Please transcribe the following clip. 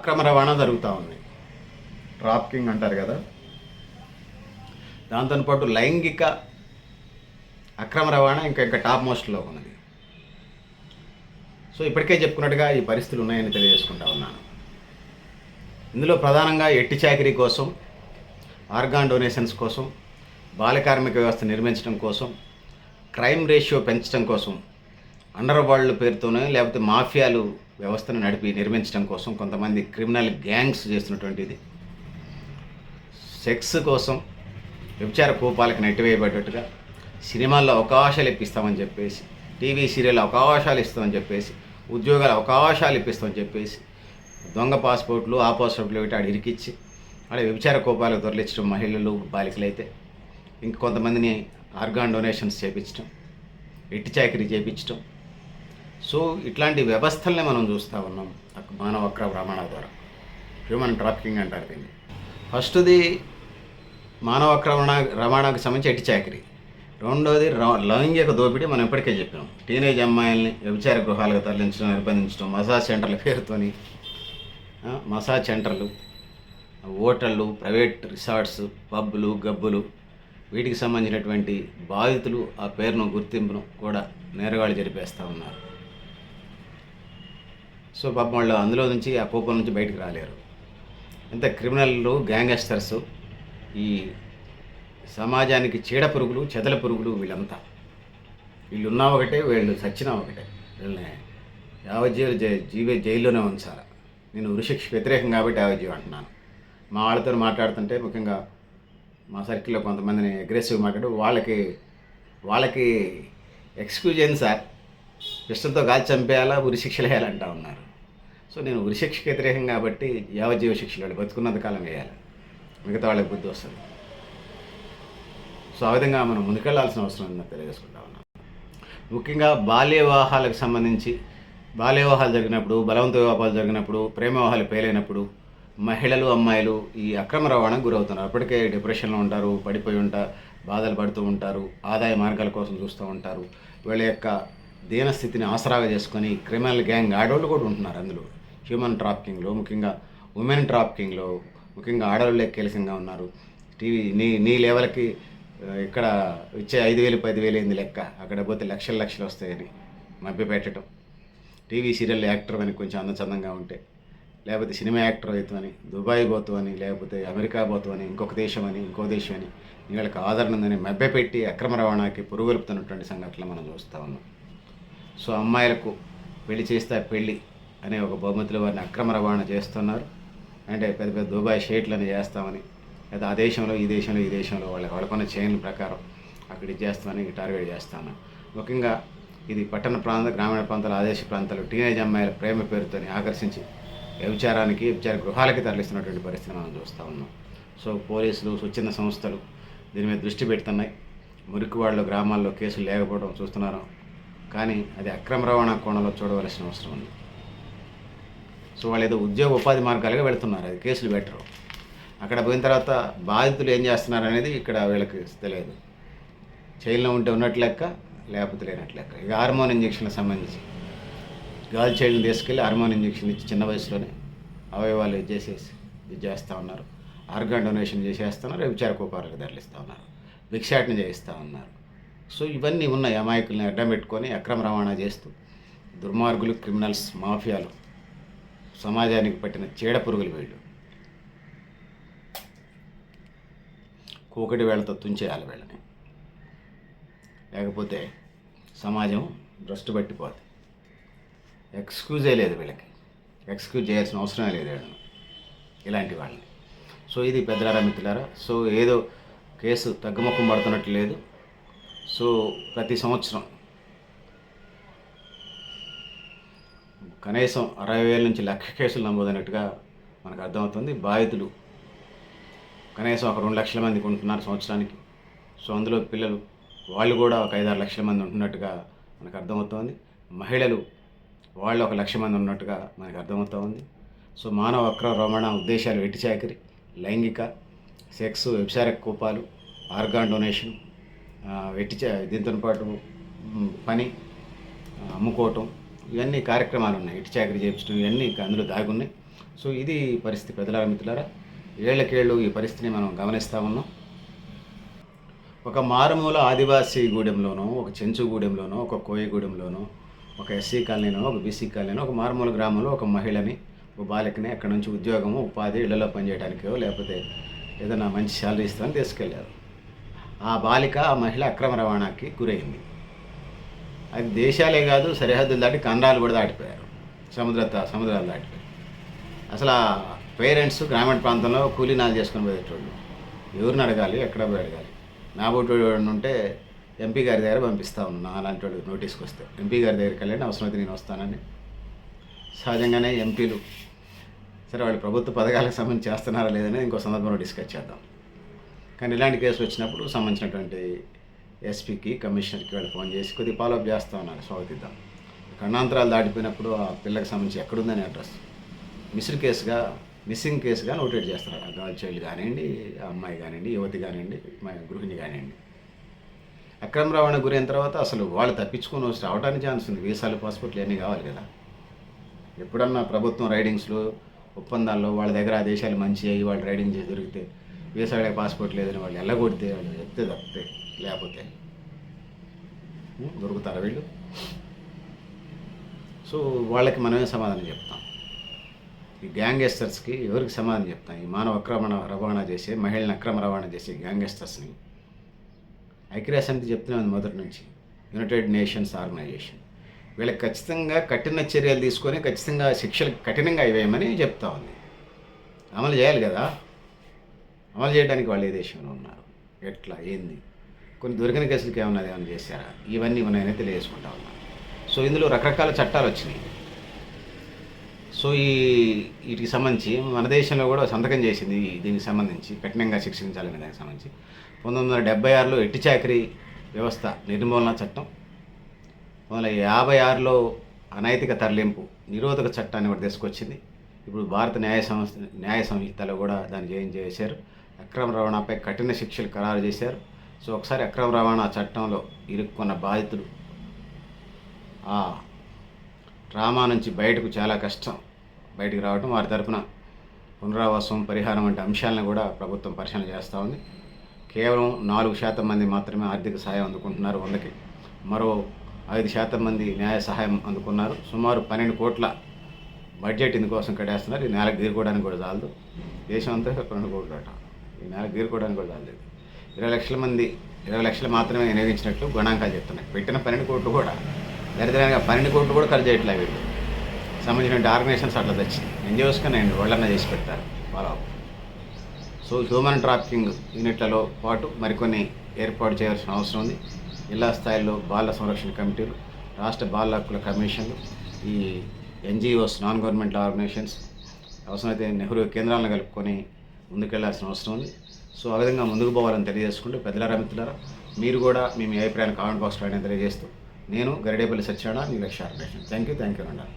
అక్రమ రవాణా జరుగుతూ ఉంది. ట్రాఫికింగ్ అంటారు కదా. దాంతో పాటు లైంగిక అక్రమ రవాణా ఇంకా ఇంకా టాప్ మోస్ట్లో ఉన్నది. సో ఇప్పటికే చెప్పుకున్నట్టుగా ఈ పరిస్థితులు ఉన్నాయని తెలియజేసుకుంటా ఉన్నాను. ఇందులో ప్రధానంగా ఎట్టి చాకిరీ కోసం ఆర్గాన్ డొనేషన్స్ కోసం బాల కార్మిక వ్యవస్థ నిర్మించడం కోసం క్రైమ్ రేషియో పెంచడం కోసం అండర్ వరల్డ్ పేరుతోనే లేకపోతే మాఫియాలు వ్యవస్థను నడిపి నిర్మించడం కోసం కొంతమంది క్రిమినల్ గ్యాంగ్స్ చేస్తున్నటువంటిది. సెక్స్ కోసం వ్యభిచార కోపాలకు నెట్టివేయబడ్డట్టుగా సినిమాల్లో అవకాశాలు ఇప్పిస్తామని చెప్పేసి టీవీ సీరియల్ అవకాశాలు ఇస్తామని చెప్పేసి ఉద్యోగాల అవకాశాలు ఇప్పిస్తామని చెప్పేసి దొంగ పాస్పోర్ట్లు ఆ పాస్పోర్ట్లు పెట్టి ఆడ ఇరికిచ్చి అలా వ్యభిచార కోపాలకు తొలగించడం మహిళలు బాలికలు అయితే ఇంక కొంతమందిని ఆర్గాన్ డొనేషన్స్ చేపించడం ఎట్టి చాకరీ చేపించడం సో ఇట్లాంటి వ్యవస్థల్ని మనం చూస్తూ ఉన్నాం అక్- మానవ రవాణా ద్వారా. హ్యూమన్ ట్రాఫికింగ్ అంటారు దీన్ని. ఫస్ట్ది మానవక్రమణ రవాణాకు సంబంధించి ఎట్టి చాకరీ. రెండోది లైంగిక దోపిడీ మనం ఇప్పటికే చెప్పాం. టీనేజ్ అమ్మాయిల్ని వ్యభిచార గృహాలకు తరలించడం నిర్బంధించడం మసాజ్ సెంటర్ల పేరుతోని మసాజ్ సెంటర్లు హోటళ్ళు ప్రైవేట్ రిసార్ట్స్ పబ్బులు గబ్బులు వీటికి సంబంధించినటువంటి బాధితులు ఆ పేరును గుర్తింపును కూడా నేరగాళ్ళు జరిపేస్తూ ఉన్నారు. సో పాపం వాళ్ళు అందులో నుంచి ఆ కోపం నుంచి బయటకు రాలేరు. ఇంత క్రిమినల్లు గ్యాంగస్టర్స్ ఈ సమాజానికి చీడ పురుగులు చెదల పురుగులు వీళ్ళంతా. వీళ్ళు ఉన్నా ఒకటే వీళ్ళు చచ్చినా ఒకటే. వీళ్ళని యావజ్జీవ జై- జీవ జైల్లోనే ఉంచాలి. నేను ఉరిశిక్ష వ్యతిరేకం కాబట్టి యావజ్జీవి అంటున్నాను. మా వాళ్ళతో మాట్లాడుతుంటే ముఖ్యంగా మా సర్కిల్లో కొంతమందిని అగ్రెసివ్ మాట్లాడు వాళ్ళకి వాళ్ళకి ఎక్స్క్యూజ్ అయింది సార్ పిస్టల్తో కాల్చి చంపేయాలా? ఉరిశిక్షలు వేయాలంటా ఉన్నారు. సో నేను ఉరిశిక్షకు వ్యతిరేకం కాబట్టి యావజ్జీవ శిక్షలు వాళ్ళు బతుకున్నంత కాలం వేయాలి. మిగతా వాళ్ళకి బుద్ధి వస్తుంది. సో ఆ విధంగా మనం ముందుకెళ్ళాల్సిన అవసరం ఉందని తెలియజేసుకుంటా ఉన్నాను. ముఖ్యంగా బాల్య వివాహాలకు సంబంధించి బాల్య వివాహాలు జరిగినప్పుడు బలవంత వివాహాలు జరిగినప్పుడు ప్రేమ వివాహాలు పేలైనప్పుడు మహిళలు అమ్మాయిలు ఈ అక్రమ రవాణాకు గురవుతున్నారు. అప్పటికే డిప్రెషన్లో ఉంటారు పడిపోయి ఉంటారు బాధలు పడుతూ ఉంటారు ఆదాయ మార్గాల కోసం చూస్తూ ఉంటారు. వీళ్ళ యొక్క దీనస్థితిని ఆసరాగా చేసుకొని క్రిమినల్ గ్యాంగ్ ఆడవాళ్ళు కూడా ఉంటున్నారు అందులో. హ్యూమన్ ట్రాఫికింగ్లో ముఖ్యంగా ఉమెన్ ట్రాఫికింగ్లో ముఖ్యంగా ఆడవాళ్ళే కీలకంగా ఉన్నారు. టీవీ నీ నీ లెవెల్కి ఇక్కడ ఇచ్చే ఐదు వేలు పదివేలు అయింది లెక్క? అక్కడ పోతే లక్షలు లక్షలు వస్తాయని మభ్య పెట్టడం టీవీ సీరియల్ యాక్టర్ అని కొంచెం అందచందంగా ఉంటే లేకపోతే సినిమా యాక్టర్ అవుతామని దుబాయ్ పోతామని లేకపోతే అమెరికా పోతామని ఇంకొక దేశం అని ఇంకో దేశం అని వీళ్ళకి ఆదరణ ఉందని మభ్యపెట్టి అక్రమ రవాణాకి పురుగొలుపుతున్నటువంటి సంఘటనలు మనం చూస్తూ ఉన్నాం. సో అమ్మాయిలకు పెళ్ళి చేస్తే పెళ్ళి అనే ఒక బహుమతులు వారిని అక్రమ రవాణా చేస్తున్నారు. అంటే పెద్ద పెద్ద దుబాయ్ షేట్లని చేస్తామని లేదా ఆ దేశంలో ఈ దేశంలో ఈ దేశంలో వాళ్ళ వాళ్ళకున్న చైన్ల ప్రకారం అక్కడ ఇది చేస్తామని టార్గెట్ చేస్తాను. ముఖ్యంగా ఇది పట్టణ ప్రాంత గ్రామీణ ప్రాంతాల ఆదేశ ప్రాంతాలు టీనేజ్ అమ్మాయిల ప్రేమ పేరుతోని ఆకర్షించి వ్యభిచారానికి వ్యభిచార గృహాలకి తరలిస్తున్నటువంటి పరిస్థితి మనం చూస్తూ ఉన్నాం. సో పోలీసులు స్వచ్ఛంద సంస్థలు దీని మీద దృష్టి పెడుతున్నాయి. మురికి గ్రామాల్లో కేసులు లేకపోవడం చూస్తున్నారు? కానీ అది అక్రమ రవాణా కోణంలో చూడవలసిన అవసరం ఉంది. సో వాళ్ళు ఏదో ఉద్యోగ ఉపాధి మార్గాలుగా వెళ్తున్నారు అది కేసులు పెట్టరు. అక్కడ పోయిన తర్వాత బాధితులు ఏం చేస్తున్నారు అనేది ఇక్కడ వీళ్ళకి తెలియదు. చైల్లో ఉంటే ఉన్నట్లు లెక్క లేకపోతే లేనట్లు లెక్క. ఇక హార్మోన్ ఇంజక్షన్లకు సంబంధించి. గాలి చైల్డ్ని తీసుకెళ్ళి హార్మోన్ ఇంజక్షన్ ఇచ్చి చిన్న వయసులోనే అవయవాలు ఇది చేసేసి ఇది చేస్తూ ఉన్నారు. ఆర్గాన్ డొనేషన్ చేసేస్తున్నారు వ్యభిచార కోపాలకు తరలిస్తూ ఉన్నారు. భిక్షాటన చేయిస్తూ ఉన్నారు. సో ఇవన్నీ ఉన్నాయి అమాయకుల్ని అడ్డం పెట్టుకొని అక్రమ రవాణా చేస్తూ దుర్మార్గులు క్రిమినల్స్ మాఫియాలు. సమాజానికి పట్టిన చీడ పురుగులు వీళ్ళు. కూకటి వేళతో తుంచేయాలి వీళ్ళని. లేకపోతే సమాజం భ్రష్టు పట్టిపోతుంది ఎక్స్క్యూజే లేదు వీళ్ళకి. ఎక్స్క్యూజ్ చేయాల్సిన అవసరమే లేదు వీళ్ళని. ఇలాంటి వాళ్ళని. సో ఇది పెద్దలారా మిత్రులారా సో ఏదో కేసు తగ్గుముఖం పడుతున్నట్టు లేదు. సో ప్రతి సంవత్సరం కనీసం అరవై వేల నుంచి లక్ష కేసులు నమోదైనట్టుగా మనకు అర్థమవుతుంది. బాధితులు కనీసం ఒక రెండు లక్షల మందికి ఉంటున్నారు సంవత్సరానికి. సో అందులో పిల్లలు వాళ్ళు కూడా ఒక ఐదారు లక్షల మంది ఉంటున్నట్టుగా మనకు అర్థమవుతోంది. మహిళలు వాళ్ళు ఒక లక్ష మంది ఉన్నట్టుగా మనకు అర్థమవుతూ ఉంది సో మానవ అక్ర రమణ ఉద్దేశాలు వెట్టి చాకరి? లైంగిక సెక్స్ వ్యభిచార కోపాలు ఆర్గాన్ డొనేషన్ వెట్టి దీంతో పాటు పని అమ్ముకోవటం ఇవన్నీ కార్యక్రమాలు ఉన్నాయి ఇటు చాకరీ చేయించడం ఇవన్నీ అందులో దాగున్నాయి. సో ఇది పరిస్థితి ప్రజల మిత్రులారా. ఏళ్ళకేళ్ళు ఈ పరిస్థితిని మనం గమనిస్తూ ఉన్నాం. ఒక మారుమూల ఆదివాసీ గూడెంలోనో ఒక చెంచుగూడెంలోనో ఒక కోయగూడెంలోనో ఒక ఎస్సీ కాలనీనో ఒక బీసీ కాలనీనో ఒక మారుమూల గ్రామంలో ఒక మహిళని ఒక బాలికని అక్కడ నుంచి ఉద్యోగము ఉపాధి ఇళ్ళలో పనిచేయడానికో లేకపోతే ఏదైనా మంచి శాలరీ ఇస్తామని తీసుకెళ్ళారు. ఆ బాలిక ఆ మహిళ అక్రమ రవాణాకి గురైంది. అది దేశాలే కాదు సరిహద్దులు దాటి కండాలు కూడా దాటిపోయారు. సముద్ర సముద్రాలు దాటిపోయారు అసలు ఆ పేరెంట్స్ గ్రామీణ ప్రాంతంలో కూలీనాలు చేసుకుని పోయేటోళ్ళు. ఎవరిని అడగాలి? ఎక్కడ పోయి అడగాలి? నా బోటు ఉంటే ఎంపీ గారి దగ్గర పంపిస్తా ఉన్నా. అలాంటి వాడు నోటీస్కి వస్తే. ఎంపీ గారి దగ్గరికి వెళ్ళండి అవసరమైతే నేను వస్తానని. సహజంగానే ఎంపీలు సరే వాళ్ళు ప్రభుత్వ పథకాలకు సంబంధించి చేస్తున్నారా లేదని ఇంకో సందర్భంలో డిస్కస్ చేద్దాం. కానీ ఇలాంటి కేసు వచ్చినప్పుడు సంబంధించినటువంటి ఎస్పీకి కమిషనర్కి వాళ్ళు ఫోన్ చేసి కొద్దిగా ఫాలోఅప్ చేస్తా ఉన్నారు. స్వాగతిద్దాం. ఖండాంతరాలు దాటిపోయినప్పుడు ఆ పిల్లకి సంబంధించి ఎక్కడుందని అడ్రస్. మిస్డ్ కేసుగా మిస్సింగ్ కేసుగా నోటేట్ చేస్తారు. ఆ గర్ల్ చైల్డ్ కానివ్వండి ఆ అమ్మాయి కానివ్వండి యువతి కానివ్వండి మా గృహిణి కానివ్వండి. అక్రమ రవాణా గురైన తర్వాత అసలు వాళ్ళు తప్పించుకొని వచ్చి రావడానికి ఛాన్స్ ఉంది. వీసాలు పాస్పోర్ట్లు అన్నీ కావాలి కదా. ఎప్పుడన్నా ప్రభుత్వం రైడింగ్స్లో ఒప్పందాల్లో వాళ్ళ దగ్గర ఆ దేశాలు మంచి అయ్యి వాళ్ళు రైడింగ్ చేసి దొరికితే వీసాడే పాస్పోర్ట్ లేదని వాళ్ళు ఎల్లగొడితే వాళ్ళు చెప్తే తప్పితే లేకపోతే. దొరుకుతారా వీళ్ళు? సో వాళ్ళకి మనమే సమాధానం చెప్తాం. ఈ గ్యాంగ్స్టర్స్కి ఎవరికి సమాధానం చెప్తాం? ఈ మానవ అక్రమణ రవాణా చేసే మహిళలను అక్రమ రవాణా చేసే గ్యాంగ్స్టర్స్ని. ఐక్యరాజ్య సమితి చెప్తున్నాను మొదటి నుంచి. United Nations Organisation. వీళ్ళకి ఖచ్చితంగా కఠిన చర్యలు తీసుకొని ఖచ్చితంగా శిక్షలు కఠినంగా ఇవేయమని చెప్తా ఉంది. అమలు చేయాలి కదా? అమలు చేయడానికి వాళ్ళు ఏ దేశంలో ఉన్నారు? ఎట్లా? ఏంది? కొన్ని దొరికిన కేసులకు ఏమన్నా ఏమైనా చేశారా? ఇవన్నీ ఉన్నాయని తెలియజేసుకుంటా ఉన్నాను సో ఇందులో రకరకాల చట్టాలు వచ్చినాయి. సో ఈ వీటికి సంబంధించి మన దేశంలో కూడా సంతకం చేసింది దీనికి సంబంధించి కఠినంగా శిక్షించాలనే దానికి సంబంధించి. పంతొమ్మిది వందల డెబ్బై ఆరులో ఎట్టి చాకరీ వ్యవస్థ నిర్మూలన చట్టం పంతొమ్మిది వందల యాభై ఆరులో అనైతిక తరలింపు నిరోధక చట్టాన్ని కూడా తీసుకొచ్చింది. ఇప్పుడు భారత న్యాయ సంస్థ న్యాయ సంహితలో కూడా దాన్ని జాయిన్ చేశారు? అక్రమ రవాణాపై కఠిన శిక్షలు ఖరారు చేశారు. సో ఒకసారి అక్రమ రవాణా చట్టంలో ఇరుక్కున్న బాధితుడు ఆ డ్రామా నుంచి బయటకు చాలా కష్టం. బయటకు రావడం వారి తరపున పునరావాసం పరిహారం వంటి అంశాలను కూడా ప్రభుత్వం పరిశీలన చేస్తూ ఉంది. కేవలం నాలుగు శాతం మంది మాత్రమే ఆర్థిక సహాయం అందుకుంటున్నారు వందకి. మరో ఐదు శాతం మంది న్యాయ సహాయం అందుకున్నారు. సుమారు పన్నెండు కోట్ల బడ్జెట్ ఇందుకోసం కట్టేస్తున్నారు. ఈ నేలకు తీరుకోవడానికి కూడా చాలదు. దేశం అంతా పన్నెండు కోట్లు ఈ నెలకు తీరుకోవడానికి కూడా రాలేదు. ఇరవై లక్షల మంది ఇరవై లక్షలు మాత్రమే వినియోగించినట్లు గణాంకాలు చెప్తున్నాయి. పెట్టిన పన్నెండు కోట్లు కూడా దరిద్రంగా పన్నెండు కోట్లు కూడా ఖర్చు చేయట్లే వీళ్ళు. సంబంధించిన ఆర్గనైజేషన్స్ అట్లా తెచ్చి ఎన్జిఓస్ నేను వాళ్ళన్న చేసి పెడతారు ఫాలో సో హ్యూమన్ ట్రాఫికింగ్ యూనిట్లలో పాటు మరికొన్ని ఏర్పాటు చేయాల్సిన అవసరం ఉంది. జిల్లా స్థాయిలో బాల సంరక్షణ కమిటీలు రాష్ట్ర బాల హక్కుల కమిషన్లు ఈ ఎన్జిఓస్ నాన్ గవర్నమెంట్ ఆర్గనైజేషన్స్ అవసరమైతే నెహ్రూ కేంద్రాలను కలుపుకొని ముందుకెళ్ళాల్సిన అవసరం ఉంది. సో ఆ విధంగా ముందుకు పోవాలని తెలియజేసుకుంటూ పెద్దలారా మిత్రులారా మీరు కూడా మీ మీ అభిప్రాయాన్ని కామెంట్ బాక్స్లో అయినా తెలియజేస్తూ నేను గరిడేపల్లి సత్యాన మీ లక్ష్య థ్యాంక్ యూ థ్యాంక్ యూ అండి